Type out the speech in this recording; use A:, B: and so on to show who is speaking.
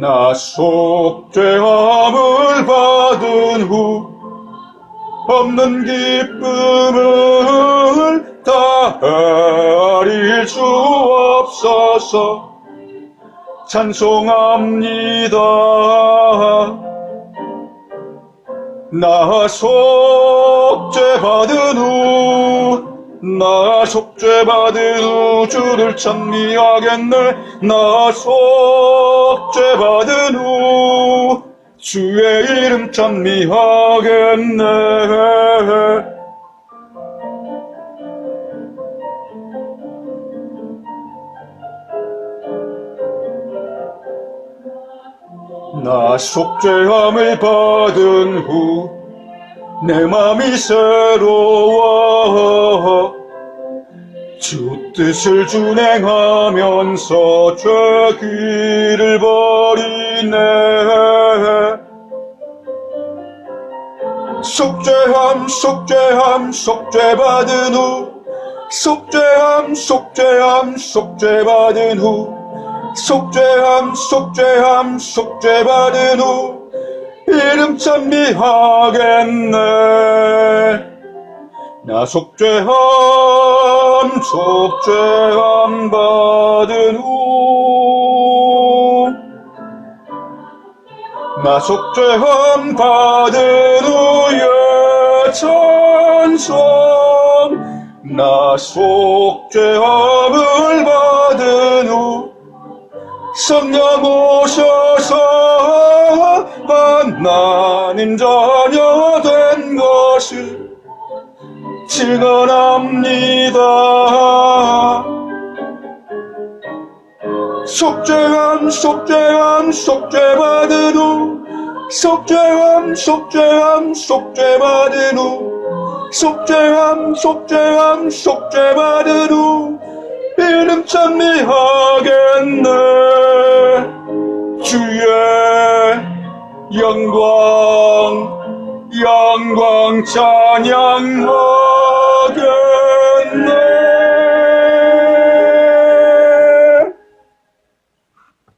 A: 나 속죄함을 받은 후 없는 기쁨을 다하릴 수 없어서 찬송합니다. 나 속죄받은 후, 나 속죄받은 후 주를 찬미하겠네. 나 속죄받은 후 주의 이름 찬미하겠네. 나 속죄함을 받은 후 내 맘이 새로워. 주 뜻을 준행하면서 죄 길을 버리네. 속죄함 속죄함 속죄받은 후 속죄함 속죄함 속죄받은 후 속죄함 속죄함 속죄받은 후 이름 찬미하겠네. 나 속죄함 속죄함 받은 후 나 속죄함 받은 후에 찬송 나 속죄함을 받은 후 성령 오셔서 하 나님 자녀 된 것을 증언합니다. 속죄함 속죄함 속죄받은 후 속죄함 속죄함 속죄받은 후 속죄함 속죄함 속죄받은 후 이름 찬미하겠네. 주의 영광 영광 찬양하겠네